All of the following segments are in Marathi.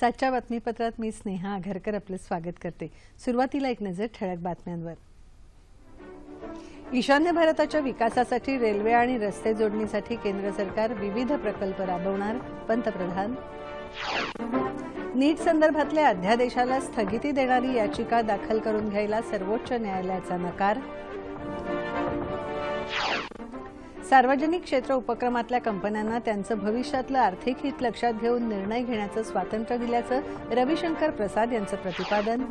सातच्या बातमीपत्रात मी स्नेहा आघरकर आपलं स्वागत करते. सुरुवातीला एक नजर ठळक बातम्यांवर. ईशान्य भारताच्या विकासासाठी रेल्वे आणि रस्ते जोडणीसाठी केंद्र सरकार विविध प्रकल्प राबवणार पंतप्रधान. नीट संदर्भातल्या अध्यादेशाला स्थगिती देणारी याचिका दाखल करून घ्यायला सर्वोच्च न्यायालयाचा नकार. सार्वजनिक क्षेत्र उपक्रमातल्या कंपन्यांना त्यांचं भविष्यातलं आर्थिक हित लक्षात घेऊन निर्णय घेण्याचं स्वातंत्र्य दिल्याचं रविशंकर प्रसाद यांचं प्रतिपादन.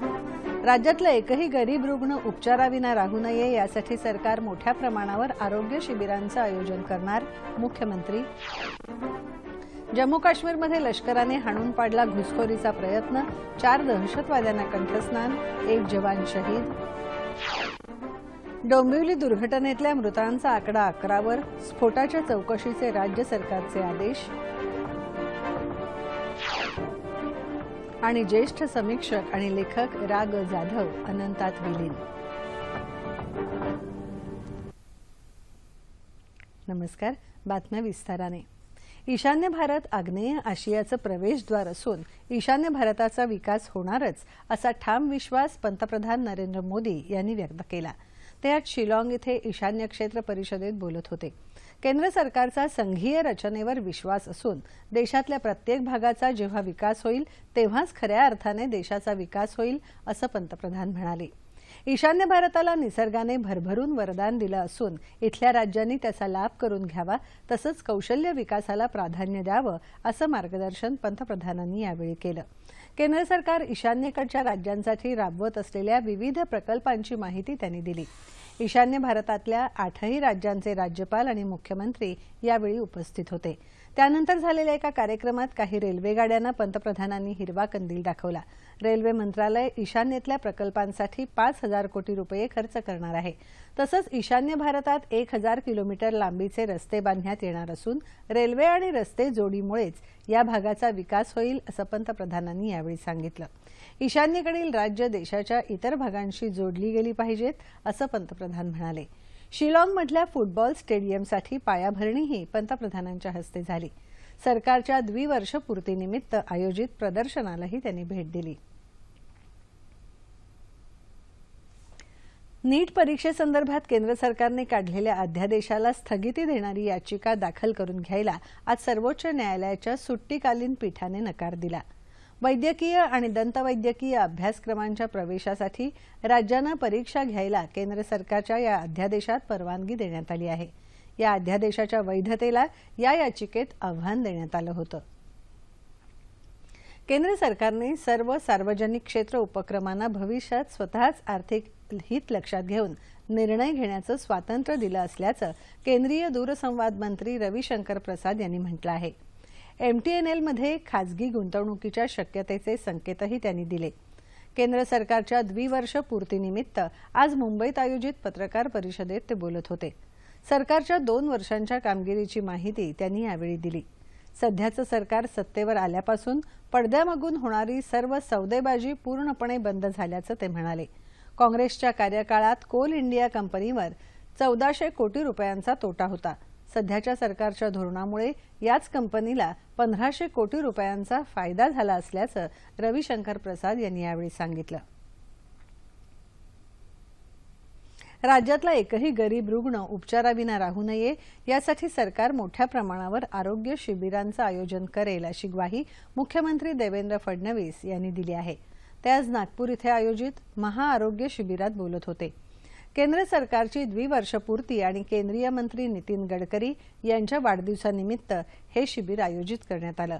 राज्यातलं एकही गरीब रुग्ण उपचाराविना राहू नये यासाठी सरकार मोठ्या प्रमाणावर आरोग्य शिबिरांचं आयोजन करणार मुख्यमंत्री. जम्मू काश्मीरमध्ये लष्कराने हाणून पाडला घुसखोरीचा प्रयत्न चार दहशतवाद्यांना कंठस्नान एक जवान शहीद. डोंबिवली दुर्घटनेतल्या मृतांचा आकडा अकरावर. स्फोटाच्या चौकशीचे राज्य सरकारचे आदेश. आणि ज्येष्ठ समीक्षक आणि लेखक राग जाधव अनंतात विलीन. नमस्कार बातम्या विस्ताराने. ईशान्य भारत आग्नेय आशियाचं प्रवेशद्वार असून ईशान्य भारताचा विकास होणारच असा ठाम विश्वास पंतप्रधान नरेंद्र मोदी यांनी व्यक्त केला. ते आज शिलाँग इथे ईशान्य क्षेत्र परिषदेत बोलत होते. केंद्र सरकारचा संघीय रचनेवर विश्वास असून देशातल्या प्रत्येक भागाचा जेव्हा विकास होईल तेव्हाच खऱ्या अर्थाने देशाचा विकास होईल असं पंतप्रधान म्हणाले. ईशान्य भारताला निसर्गाने भरभरून वरदान दिलं असून इथल्या राज्यांनी त्याचा लाभ करून घ्यावा तसंच कौशल्य विकासाला प्राधान्य द्यावं असं मार्गदर्शन पंतप्रधानांनी यावेळी केलं. केंद्र सरकार ईशान्येकडच्या राज्यांसाठी राबवत असलेल्या विविध प्रकल्पांची माहिती त्यांनी दिली. ईशान्य भारतातल्या आठही राज्यांचे राज्यपाल आणि मुख्यमंत्री यावेळी उपस्थित होते. त्यानंतर झालेल्या एका कार्यक्रमात काही रेल्वेगाड्यांना पंतप्रधानांनी हिरवा कंदील दाखवला. रेल्वे मंत्रालय ईशान्येतल्या प्रकल्पांसाठी पाच हजार कोटी रुपये खर्च करणार आहे. तसंच ईशान्य भारतात एक हजार किलोमीटर लांबीचे रस्ते बांधण्यात येणार असून रेल्वे आणि रस्ते जोडीमुळेच या भागाचा विकास होईल असं पंतप्रधानांनी यावेळी सांगितलं. ईशान्येकडील राज्य देशाच्या इतर भागांशी जोडली गेली पाहिजेत असं पंतप्रधान म्हणाले. शिलाँगमधल्या फुटबॉल स्टेडियमसाठी पायाभरणीही पंतप्रधानांच्या हस्ते झाली. सरकारच्या द्विवर्षपूर्तीनिमित्त आयोजित प्रदर्शनालाही त्यांनी भेट दिली. नीट परीक्षेसंदर्भात केंद्र सरकारने काढलेल्या अध्यादेशाला स्थगिती देणारी याचिका दाखल करून घ्यायला आज सर्वोच्च न्यायालयाच्या सुट्टीकालीन पीठाने नकार दिला. वैद्यकीय आणि दंतवैद्यकीय अभ्यासक्रमांच्या प्रवेशासाठी राज्यांना परीक्षा घ्यायला केंद्र सरकारच्या या अध्यादेशात परवानगी देण्यात आली आहे. या अध्यादेशाच्या वैधतेला या याचिकेत आव्हान देण्यात आलं होतं. केंद्र सरकारने सर्व सार्वजनिक क्षेत्र उपक्रमांना भविष्यात स्वतःच आर्थिक हित लक्षात घेऊन निर्णय घेण्याचं स्वातंत्र्य दिलं असल्याचं केंद्रीय दूरसंवाद मंत्री रविशंकर प्रसाद यांनी म्हटलं आहे. एमटीएनएलमध्ये खाजगी गुंतवणुकीच्या शक्यतेचे संकेतही त्यांनी दिले. केंद्र सरकारच्या द्विवर्ष पूर्तीनिमित्त आज मुंबईत आयोजित पत्रकार परिषदेत ते बोलत होते. सरकारच्या दोन वर्षांच्या कामगिरीची माहिती त्यांनी यावेळी दिली. सध्याचं सरकार सत्तेवर आल्यापासून पडद्यामागून होणारी सर्व सौदेबाजी पूर्णपणे बंद झाल्याचं ते म्हणाले. काँग्रेसच्या कार्यकाळात कोल इंडिया कंपनीवर चौदाशे कोटी रुपयांचा तोटा होता. सध्याच्या सरकारच्या धोरणामुळे याच कंपनीला पंधराशे कोटी रुपयांचा फायदा झाला असल्याचं रविशंकर प्रसाद यांनी यावेळी सांगितलं. राज्यातला एकही गरीब रुग्ण उपचाराविना राहू नये यासाठी सरकार मोठ्या प्रमाणावर आरोग्य शिबिरांचं आयोजन करेल अशी ग्वाही मुख्यमंत्री देवेंद्र फडणवीस यांनी दिली आहे. ते आज नागपूर इथे आयोजित महाआरोग्य शिबिरात बोलत होते. केंद्र सरकारची द्विवर्षपूर्ती आणि केंद्रीय मंत्री नितीन गडकरी यांच्या वाढदिवसानिमित्त हे शिबिर आयोजित करण्यात आलं.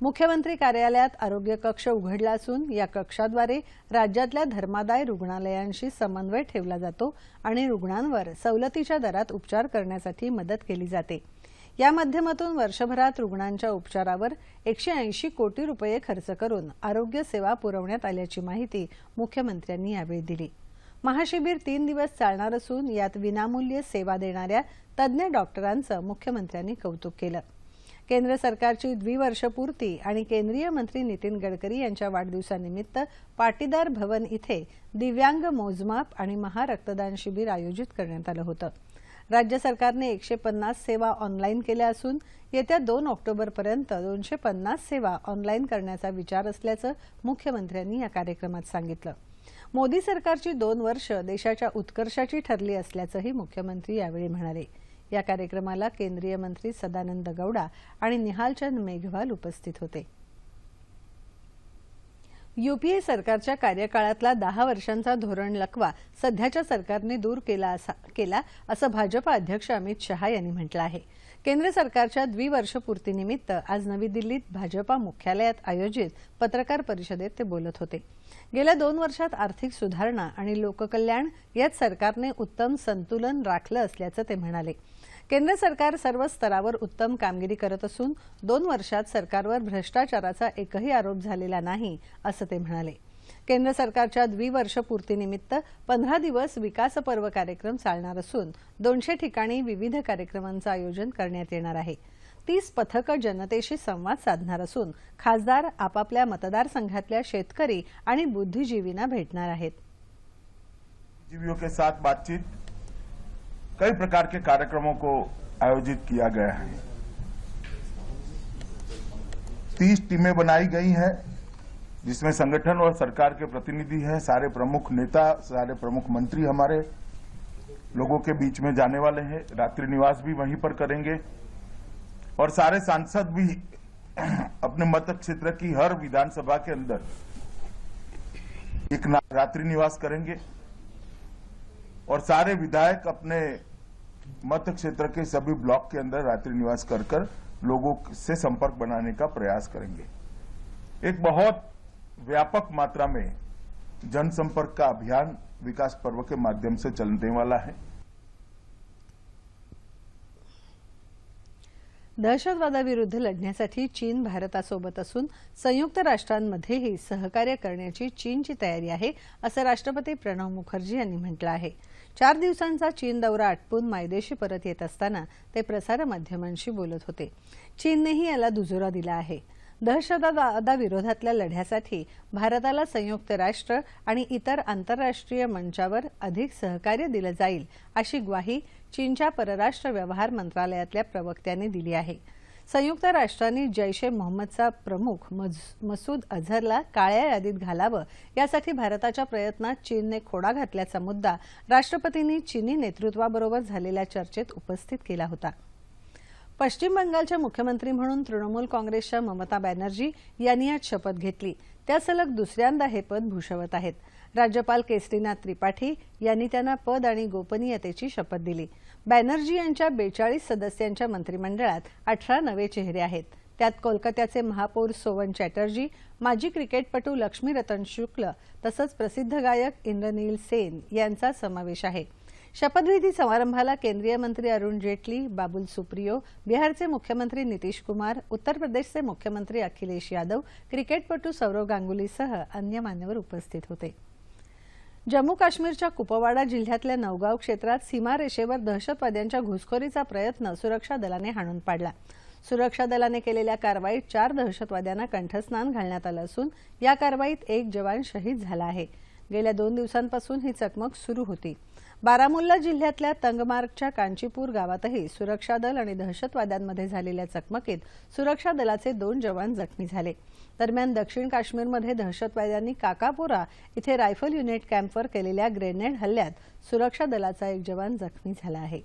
मुख्यमंत्री कार्यालयात आरोग्य कक्ष उघडला असून या कक्षाद्वारे राज्यातल्या धर्मादाय रुग्णालयांशी समन्वय ठेवला जातो आणि रुग्णांवर सवलतीच्या दरात उपचार करण्यासाठी मदत केली जाते. या माध्यमातून वर्षभरात रुग्णांच्या उपचारावर एकशे ऐंशी कोटी रुपये खर्च करून आरोग्य सेवा पुरवण्यात आल्याची माहिती मुख्यमंत्र्यांनी यावेळी दिली. महाशिबिर तीन दिवस चालणार असून यात विनामूल्य सेवा देणाऱ्या तज्ज्ञ डॉक्टरांचं मुख्यमंत्र्यांनी कौतुक केलं. केंद्र सरकारची द्विवर्षपूर्ती आणि केंद्रीय मंत्री नितीन गडकरी यांच्या वाढदिवसानिमित्त पाटीदार भवन इथे दिव्यांग मोजमाप आणि महारक्तदान शिबिर आयोजित करण्यात आलं होतं. राज्य सरकारने एकशे पन्नास सेवा ऑनलाईन केल्या असून येत्या दोन ऑक्टोबरपर्यंत दोनशे पन्नास सेवा ऑनलाईन करण्याचा विचार असल्याचं मुख्यमंत्र्यांनी या कार्यक्रमात सांगितलं. मोदी सरकारची दोन वर्ष देशाच्या उत्कर्षाची ठरली असल्याचंही मुख्यमंत्री यावेळी म्हणाले. या कार्यक्रमाला केंद्रीय मंत्री सदानंद गौडा आणि निहालचंद मेघवाल उपस्थित होते. युपीए सरकारच्या कार्यकाळातला दहा वर्षांचा धोरण लकवा सध्याच्या सरकारने दूर केला असा केला असं भाजपा अध्यक्ष अमित शहा यांनी म्हटलं आहे. केंद्र सरकारच्या द्विवर्षपूर्तीनिमित्त आज नवी दिल्लीत भाजपा मुख्यालयात आयोजित पत्रकार परिषदेत ते बोलत होते. गेल्या दोन वर्षात आर्थिक सुधारणा आणि लोककल्याण यात सरकारने उत्तम संतुलन राखलं असल्याचं ते म्हणाले. केंद्र सरकार सर्व स्तरावर उत्तम कामगिरी करत असून दोन वर्षात सरकारवर भ्रष्टाचाराचा एकही आरोप झालेला नाही असं ते म्हणाले. केंद्र सरकारच्या द्विवर्षपूर्तीनिमित्त पंधरा दिवस विकास पर्व कार्यक्रम चालणार असून दोनशे ठिकाणी विविध कार्यक्रमांचं आयोजन करण्यात येणार आहे. तीस पथकं जनतेशी संवाद साधणार असून खासदार आपापल्या मतदारसंघातल्या शेतकरी आणि बुद्धिजीवींना भेटणार आहेत. के साथ बातचीत कई प्रकार के कार्यक्रमों को आयोजित किया गया है। तीस टीमें बनाई गई हैं। जिसमें संगठन और सरकार के प्रतिनिधि हैं, सारे प्रमुख नेता, सारे प्रमुख मंत्री हमारे लोगों के बीच में जाने वाले हैं। रात्रि निवास भी वहीं पर करेंगे। और सारे सांसद भी अपने मत क्षेत्र की हर विधानसभा के अंदर एक रात्रि निवास करेंगे। और सारे विधायक अपने मत क्षेत्र के सभी ब्लॉक के अंदर रात्रि निवास कर कर लोगों से संपर्क बनाने का प्रयास करेंगे। एक बहुत व्यापक मात्रा में जनसंपर्क का अभियान विकास पर्व के माध्यम से चलने वाला है। दहशतवादाविरुद्ध लढण्यासाठी चीन भारतासोबत असून संयुक्त राष्ट्रांमध्येही सहकार्य करण्याची चीनची तयारी आहे असं राष्ट्रपती प्रणव मुखर्जी यांनी म्हटलं आहे. चार दिवसांचा चीन दौरा आटपून मायदेशी परत येत असताना ते प्रसारमाध्यमांशी बोलत होते. चीननेही याला दुजोरा दिला आहे. दहशतवादाविरोधातल्या लढ्यासाठी भारताला संयुक्त राष्ट्र आणि इतर आंतरराष्ट्रीय मंचावर अधिक सहकार्य दिलं जाईल अशी ग्वाही चीनच्या परराष्ट्र व्यवहार मंत्रालयातल्या प्रवक्त्यांनी दिली आहे. संयुक्त राष्ट्रांनी जैश ए मोहम्मदचा प्रमुख मज- मसूद अझहरला काळ्या यादीत घालावं यासाठी भारताच्या प्रयत्नात चीनने खोडा घातल्याचा मुद्दा राष्ट्रपतींनी चीनी नेतृत्वाबरोबर झालेल्या चर्चेत उपस्थित केला होता. पश्चिम बंगालच्या मुख्यमंत्री म्हणून तृणमूल काँग्रेसच्या ममता बॅनर्जी यांनी आज शपथ घेतली. त्या सलग दुसऱ्यांदा हे पद भूषवत आहेत. राज्यपाल केसरीनाथ त्रिपाठी यांनी त्यांना पद आणि गोपनीयतेची शपथ दिली. बॅनर्जी यांच्या बेचाळीस सदस्यांच्या मंत्रिमंडळात अठरा नवे चेहरे आहेत. त्यात कोलकात्याचे महापौर सोवन चॅटर्जी माजी क्रिकेटपटू लक्ष्मीरतन शुक्ल तसंच प्रसिद्ध गायक इंद्रनील सेन यांचा समावेश आहे. शपथविधी समारंभाला केंद्रीय मंत्री अरुण जेटली बाबुल सुप्रियो बिहारचे मुख्यमंत्री नितीश कुमार उत्तर प्रदेशचे मुख्यमंत्री अखिलेश यादव क्रिकेटपटू सौरव गांगुलीसह अन्य मान्यवर उपस्थित होते. जम्मू काश्मीरच्या कुपवाडा जिल्ह्यातल्या नवगाव क्षेत्रात सीमारेषेवर दहशतवाद्यांच्या घुसखोरीचा प्रयत्न सुरक्षा दलाने हाणून पाडला. सुरक्षा दलाने केलेल्या कारवाईत चार दहशतवाद्यांना कंठस्नान घालण्यात आलं असून या कारवाईत एक जवान शहीद झाला आहे. गेल्या दोन दिवसांपासून ही चकमक सुरू होती. बारामुल्ला जिल्ह्यातल्या तंगमार्गच्या कांचीपूर गावातही सुरक्षा दल आणि दहशतवाद्यांमध्ये झालेल्या चकमकीत सुरक्षा दलाचे दोन जवान जखमी झाले. दरम्यान दक्षिण काश्मीरमध्ये दहशतवाद्यांनी काकापोरा इथे रायफल युनिट कॅम्पवर केलेल्या ग्रेनेड हल्ल्यात सुरक्षा दलाचा एक जवान जखमी झाला आहे.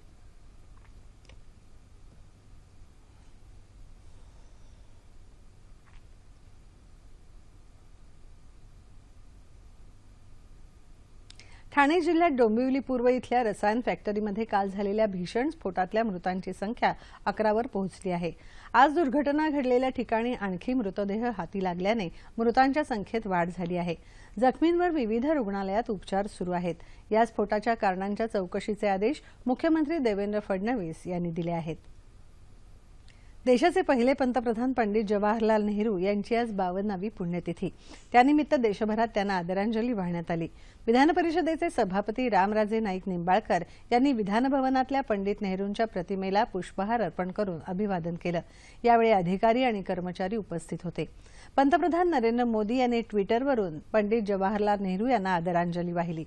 ठाणे जिल्ह्यात डोंबिवली पूर्व इथल्या रसायन फॅक्टरीमध्ये काल झालेल्या भीषण स्फोटातल्या मृतांची संख्या अकरावर पोहोचली आहे. आज दुर्घटना घडलेल्या ठिकाणी आणखी मृतदेह हाती लागल्याने मृतांच्या संख्येत वाढ झाली आहे. जखमींवर विविध रुग्णालयात उपचार सुरू आहेत. या स्फोटाच्या कारणांच्या चौकशीचे आदेश मुख्यमंत्री देवेंद्र फडणवीस यांनी दिले आहेत. देशाचे पहिले पंतप्रधान पंडित जवाहरलाल नेहरू यांची आज बावन्नावी पुण्यतिथी. त्यानिमित्त देशभरात त्यांना आदरांजली वाहण्यात आली. विधान परिषदेचे सभापती रामराजे नाईक निंबाळकर यांनी विधानभवनातल्या पंडित नेहरूंच्या प्रतिमेला पुष्पहार अर्पण करून अभिवादन केलं. यावेळी अधिकारी आणि कर्मचारी उपस्थित होते. पंतप्रधान नरेंद्र मोदी यांनी ट्विटरवरून पंडित जवाहरलाल नेहरू यांना आदरांजली वाहिली.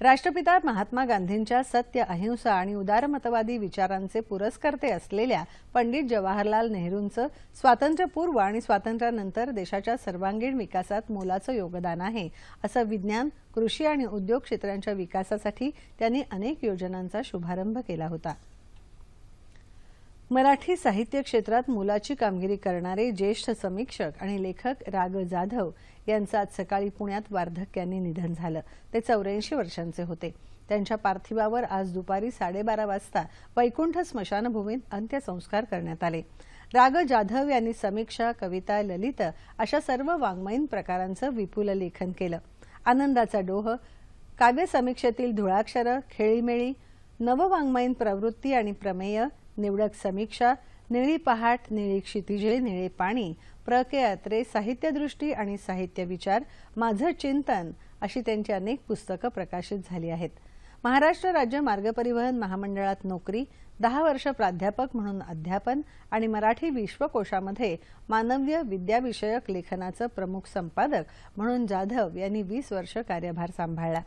राष्ट्रपिता महात्मा गांधींच्या सत्य अहिंसा आणि उदारमतवादी विचारांचे पुरस्कर्ते असलेल्या पंडित जवाहरलाल नेहरूंचं स्वातंत्र्यपूर्व आणि स्वातंत्र्यानंतर देशाच्या सर्वांगीण विकासात मोलाचं योगदान आहे. असं विज्ञान कृषी आणि उद्योग क्षेत्रांच्या विकासासाठी त्यांनी अनेक योजनांचा शुभारंभ केला होता. मराठी साहित्य क्षेत्रात मोलाची कामगिरी करणारे ज्येष्ठ समीक्षक आणि लेखक राग जाधव यांचं आज सकाळी पुण्यात वार्धक्याने निधन झालं. ते चौऱ्याऐंशी वर्षांचे होते. त्यांच्या पार्थिवावर आज दुपारी साडेबारा वाजता वैकुंठ स्मशानभूमीत अंत्यसंस्कार करण्यात आले. राग जाधव यांनी समीक्षा कविता ललित अशा सर्व वाङ्मयीन प्रकारांचं विपुल लेखन केलं. आनंदाचा डोह काव्य समीक्षेतील धुळाक्षरं खेळीमेळी नववाङ्मयीन प्रवृत्ती आणि प्रमेय निवडक समीक्षा निळी पहाट निळी क्षितिजे निळे पाणी प्र के अत्रे साहित्यदृष्टी आणि साहित्य विचार माझं चिंतन अशी त्यांची अनेक पुस्तकं प्रकाशित झाली आहेत. महाराष्ट्र राज्य मार्ग परिवहन महामंडळात नोकरी दहा वर्ष प्राध्यापक म्हणून अध्यापन आणि मराठी विश्वकोशामध्ये मानव्य विद्याविषयक लेखनाचं प्रमुख संपादक म्हणून जाधव यांनी वीस वर्ष कार्यभार सांभाळला.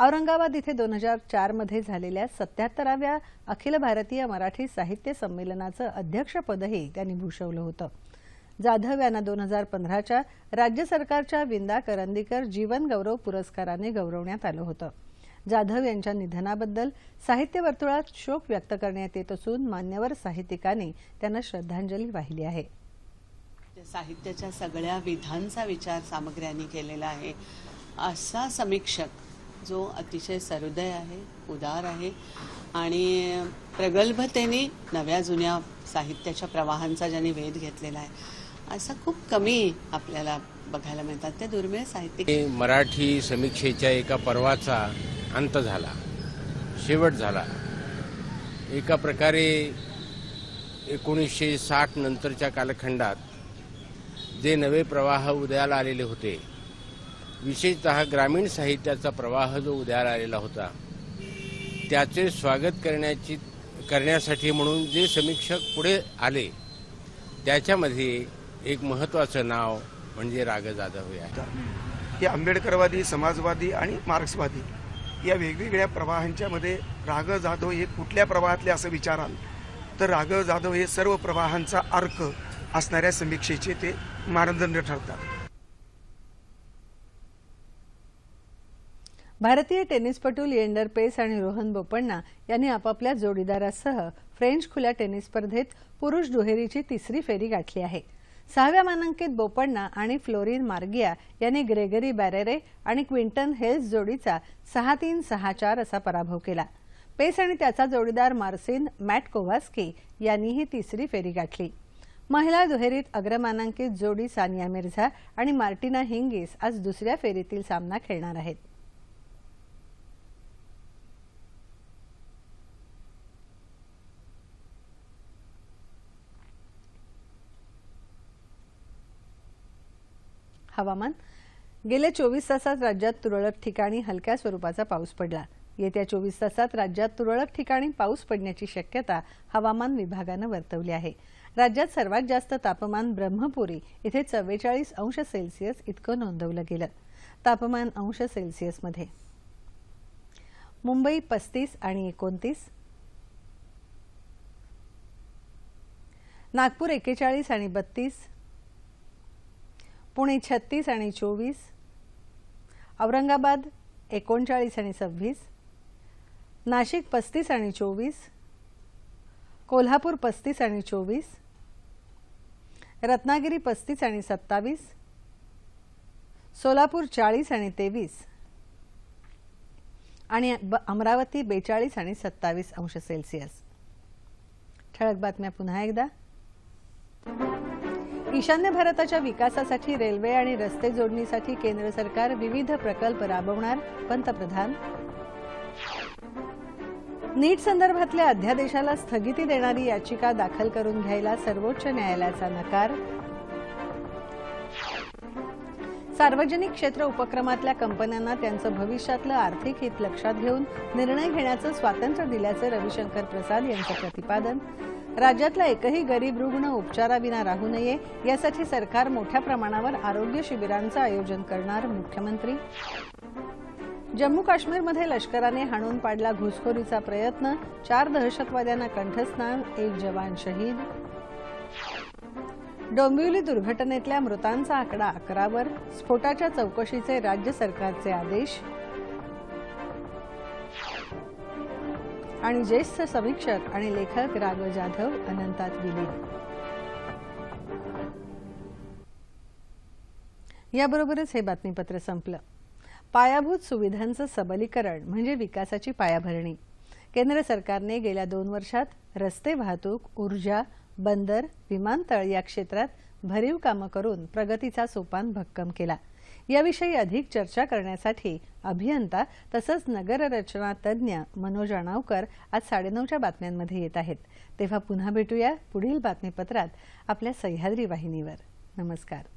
औरंगाबाद इथे दोन हजार चारमध्ये झालेल्या सत्याहत्तराव्या अखिल भारतीय मराठी साहित्य संमेलनाचं अध्यक्षपदही त्यांनी भूषवलं होतं. जाधव यांना दोन हजार पंधराच्या राज्य सरकारच्या विंदा करंदीकर जीवन गौरव पुरस्काराने गौरवण्यात आलं होतं. जाधव यांच्या निधनाबद्दल साहित्य वर्तुळात शोक व्यक्त करण्यात येत असून मान्यवर साहित्यिकांनी त्यांना श्रद्धांजली वाहिली आहे. साहित्याच्या सगळ्या विधांचा विचार सामग्र्यांनी केलेला आहे. असा समीक्षक जो अतिशय सहृदय आहे उदार आहे आणि प्रगल्भतेने नव्या जुन्या साहित्याच्या प्रवाहांचा ज्यांनी वेध घेतलेला आहे असा खूप कमी आपल्याला बघायला मिळतात. ते दुर्मिळ साहित्य हे मराठी समीक्षेच्या एका पर्वाचा अंत झाला शेवट झाला. एका प्रकारे एकोणीसशे साठ नंतरच्या कालखंडात जे नवे प्रवाह उदयाला आलेले होते विशेषतः ग्रामीण साहित्याचा प्रवाह जो उदयाला आलेला होता त्याचे स्वागत करण्याची करण्यासाठी म्हणून जे समीक्षक पुढे आले त्याच्यामध्ये एक महत्त्वाचं नाव म्हणजे राग जाधव हे आहे हे आंबेडकरवादी समाजवादी आणि मार्क्सवादी या वेगवेगळ्या प्रवाहांच्या मध्ये राग जाधव हे कुठल्या प्रवाहातले असं विचाराल? तर राग जाधव हे सर्व प्रवाहांचा अर्क असणाऱ्या समीक्षेचे ते मानदंड ठरतात. भारतीय टेनिसपटू लिएंडर पेस आणि रोहन बोपण्णा यांनी आपापल्या जोडीदारासह फ्रेंच खुल्या टेनिस स्पर्धेत पुरुष दुहेरीची तिसरी फेरी गाठली आहे. सहाव्या मानांकित बोपण्णा आणि फ्लोरिन मार्गिया यांनी ग्रेगरी बॅरेरे आणि क्विंटन हेल्स जोडीचा सहा तीन सहा चार असा पराभव केला. पेस आणि त्याचा जोडीदार मार्सिन मॅट कोवास्की यांनीही तिसरी फेरी गाठली. महिला दुहेरीत अग्रमानांकित जोडी सानिया मिर्झा आणि मार्टिना हिंगीस आज दुसऱ्या फेरीतील सामना खेळणार आहेत. हवामान. गेल्या चोवीस तासात राज्यात तुरळक ठिकाणी हलक्या स्वरूपाचा पाऊस पडला. येत्या चोवीस तासात राज्यात तुरळक ठिकाणी पाऊस पडण्याची शक्यता हवामान विभागानं वर्तवली आहे. राज्यात सर्वात जास्त तापमान ब्रह्मपुरी इथे चव्वेचाळीस अंश सेल्सिअस इतकं नोंदवलं गेलं. तापमान अंश सेल्सिअसमध्ये. मुंबई पस्तीस आणि एकोणतीस. नागपूर एकेचाळीस आणि बत्तीस. पुणे छत्तीस आणि चोवीस औरंगाबाद एकोणचाळीस आणि सव्वीस नाशिक पस्तीस आणि चोवीस कोल्हापूर पस्तीस आणि चोवीस रत्नागिरी पस्तीस आणि सत्तावीस सोलापूर चाळीस आणि तेवीस आणि ब- अमरावती बेचाळीस आणि सत्तावीस अंश सेल्सिअस. ठळक बातम्या पुन्हा एकदा. ईशान्य भारताच्या विकासासाठी रेल्वे आणि रस्ते जोडणीसाठी केंद्र सरकार विविध प्रकल्प राबवणार पंतप्रधान. नीट संदर्भातल्या अध्यादेशाला स्थगिती देणारी याचिका दाखल करून घ्यायला सर्वोच्च न्यायालयाचा नकार. सार्वजनिक क्षेत्र उपक्रमातल्या कंपन्यांना त्यांचं भविष्यातलं आर्थिक हित लक्षात घेऊन निर्णय घेण्याचं स्वातंत्र्य दिल्याचं रविशंकर प्रसाद यांचं प्रतिपादन. राज्यातला एकही गरीब रुग्ण उपचाराविना राहू नये यासाठी सरकार मोठ्या प्रमाणावर आरोग्य शिबिरांचं आयोजन करणार मुख्यमंत्री. जम्मू काश्मीरमध्ये लष्कराने हाणून पाडला घुसखोरीचा प्रयत्न चार दहशतवाद्यांना कंठस्नान एक जवान शहीद. डोंबिवली दुर्घटनेतल्या मृतांचा आकडा अकरावर स्फोटाच्या चौकशीचे राज्य सरकारचे आदेश. आणि ज्येष्ठ समीक्षक आणि लेखक राघव जाधव अनंतात विलीन याबरोबरच हे बातमीपत्र संपलं. पायाभूत सुविधांचं सबलीकरण म्हणजे विकासाची पायाभरणी. केंद्र सरकारने गेल्या दोन वर्षात रस्ते वाहतूक ऊर्जा बंदर विमानतळ या क्षेत्रात भरीव कामं करून प्रगतीचा सोपान भक्कम केला. याविषयी अधिक चर्चा करण्यासाठी अभियंता तसंच नगररचना तज्ज्ञ मनोज अणावकर आज साडेनऊच्या बातम्यांमध्ये येत आहेत. तेव्हा पुन्हा भेटूया पुढील बातमीपत्रात आपल्या सह्याद्री वाहिनीवर. नमस्कार.